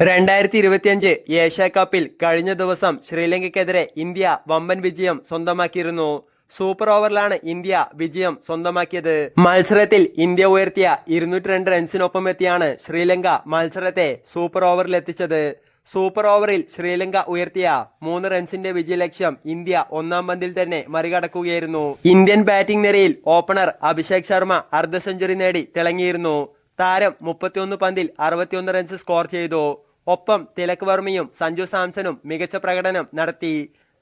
രണ്ടായിരത്തി ഇരുപത്തിയഞ്ച് ഏഷ്യ കപ്പിൽ കഴിഞ്ഞ ദിവസം ശ്രീലങ്കയ്ക്കെതിരെ ഇന്ത്യ വമ്പൻ വിജയം സ്വന്തമാക്കിയിരുന്നു. സൂപ്പർ ഓവറിലാണ് ഇന്ത്യ വിജയം സ്വന്തമാക്കിയത്. മത്സരത്തിൽ ഇന്ത്യ ഉയർത്തിയ ഇരുന്നൂറ്റി രണ്ട് റൺസിനൊപ്പം എത്തിയാണ് ശ്രീലങ്ക മത്സരത്തെ സൂപ്പർ ഓവറിൽ എത്തിച്ചത്. സൂപ്പർ ഓവറിൽ ശ്രീലങ്ക ഉയർത്തിയ മൂന്ന് റൺസിന്റെ വിജയലക്ഷ്യം ഇന്ത്യ ഒന്നാം പന്തിൽ തന്നെ മറികടക്കുകയായിരുന്നു. ഇന്ത്യൻ ബാറ്റിംഗ് നിരയിൽ ഓപ്പണർ അഭിഷേക് ശർമ്മ അർദ്ധ സെഞ്ചുറി നേടി തിളങ്ങിയിരുന്നു. താരം മുപ്പത്തിയൊന്ന് പന്തിൽ അറുപത്തിയൊന്ന് റൺസ് സ്കോർ ചെയ്തു. ഒപ്പം തിലക് വർമ്മയും സഞ്ജു സാംസണും മികച്ച പ്രകടനം നടത്തി.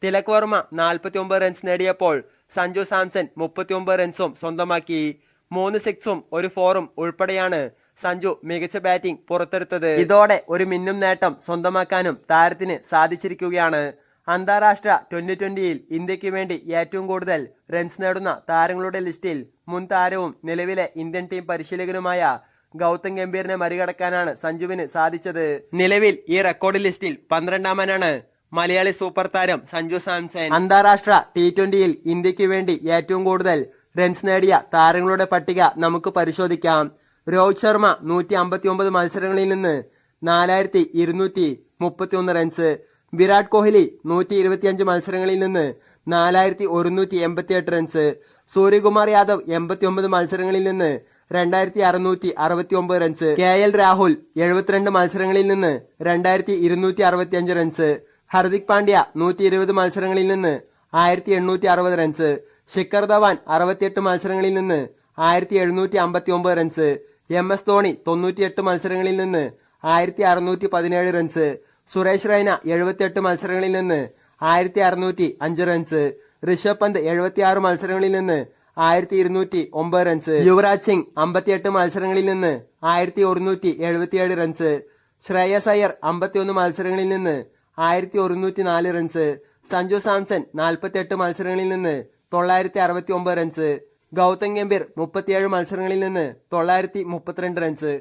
തിലക് വർമ്മ നാൽപ്പത്തി ഒമ്പത് റൺസ് നേടിയപ്പോൾ സഞ്ജു സാംസൺ മുപ്പത്തി ഒമ്പത് റൺസും സ്വന്തമാക്കി. മൂന്ന് സിക്സും ഒരു ഫോറും ഉൾപ്പെടെയാണ് സഞ്ജു മികച്ച ബാറ്റിംഗ് പുറത്തെടുത്തത്. ഇതോടെ ഒരു മിന്നും നേട്ടം സ്വന്തമാക്കാനും താരത്തിന് സാധിച്ചിരിക്കുകയാണ്. അന്താരാഷ്ട്ര ട്വന്റി ട്വന്റിയിൽ ഇന്ത്യയ്ക്ക് വേണ്ടി ഏറ്റവും കൂടുതൽ റൺസ് നേടുന്ന താരങ്ങളുടെ ലിസ്റ്റിൽ മുൻ താരവും നിലവിലെ ഇന്ത്യൻ ടീം പരിശീലകനുമായ ഗൗതം ഗംഭീറിനെ മറികടക്കാനാണ് സഞ്ജുവിന് സാധിച്ചത്. നിലവിൽ ഈ റെക്കോർഡ് ലിസ്റ്റിൽ പന്ത്രണ്ടാമനാണ് മലയാളി സൂപ്പർ താരം സഞ്ജു സാംസൺ. അന്താരാഷ്ട്ര ടി ട്വന്റിയിൽ ഇന്ത്യയ്ക്ക് വേണ്ടി ഏറ്റവും കൂടുതൽ റൺസ് നേടിയ താരങ്ങളുടെ പട്ടിക നമുക്ക് പരിശോധിക്കാം. രോഹിത് ശർമ്മ നൂറ്റി അമ്പത്തി ഒമ്പത് മത്സരങ്ങളിൽ നിന്ന് നാലായിരത്തി ഇരുന്നൂറ്റി മുപ്പത്തി ഒന്ന് റൺസ് വിരാട് കോഹ്ലി നൂറ്റി ഇരുപത്തിയഞ്ച് മത്സരങ്ങളിൽ നിന്ന് നാലായിരത്തി ഒരുന്നൂറ്റി എൺപത്തി എട്ട് റൺസ് സൂര്യകുമാർ യാദവ് എൺപത്തി ഒമ്പത് മത്സരങ്ങളിൽ നിന്ന് രണ്ടായിരത്തി അറുന്നൂറ്റി അറുപത്തി ഒമ്പത് റൺസ് കെ എൽ രാഹുൽ എഴുപത്തിരണ്ട് മത്സരങ്ങളിൽ നിന്ന് രണ്ടായിരത്തി ഇരുന്നൂറ്റി അറുപത്തി അഞ്ച് റൺസ് ഹർദിക് പാണ്ഡ്യ നൂറ്റി ഇരുപത് മത്സരങ്ങളിൽ നിന്ന് ആയിരത്തി എണ്ണൂറ്റി അറുപത് റൺസ് ശിഖർ ധവാൻ അറുപത്തിയെട്ട് മത്സരങ്ങളിൽ നിന്ന് ആയിരത്തി എഴുന്നൂറ്റി അമ്പത്തി ഒമ്പത് റൺസ് എം എസ് ധോണി തൊണ്ണൂറ്റിയെട്ട് മത്സരങ്ങളിൽ നിന്ന് ആയിരത്തി അറുന്നൂറ്റി പതിനേഴ് റൺസ് സുരേഷ് റൈന എഴുപത്തിയെട്ട് മത്സരങ്ങളിൽ നിന്ന് ആയിരത്തി അറുന്നൂറ്റി അഞ്ച് റൺസ് ഋഷഭ് പന്ത് എഴുപത്തിയാറ് മത്സരങ്ങളിൽ നിന്ന് ആയിരത്തി ഇരുന്നൂറ്റി ഒമ്പത് റൺസ് യുവരാജ് സിംഗ് അമ്പത്തിയെട്ട് മത്സരങ്ങളിൽ നിന്ന് ആയിരത്തി ഒരുന്നൂറ്റി എഴുപത്തിയേഴ് റൺസ് ശ്രേയസ് അയ്യർ അമ്പത്തിയൊന്ന് മത്സരങ്ങളിൽ നിന്ന് ആയിരത്തി ഒരുന്നൂറ്റി നാല് റൺസ് സഞ്ജു സാംസൺ നാൽപ്പത്തിയെട്ട് മത്സരങ്ങളിൽ നിന്ന് തൊള്ളായിരത്തി അറുപത്തി ഒമ്പത് റൺസ് ഗൗതം ഗംഭീർ മുപ്പത്തിയേഴ് മത്സരങ്ങളിൽ നിന്ന് തൊള്ളായിരത്തി മുപ്പത്തിരണ്ട് റൺസ്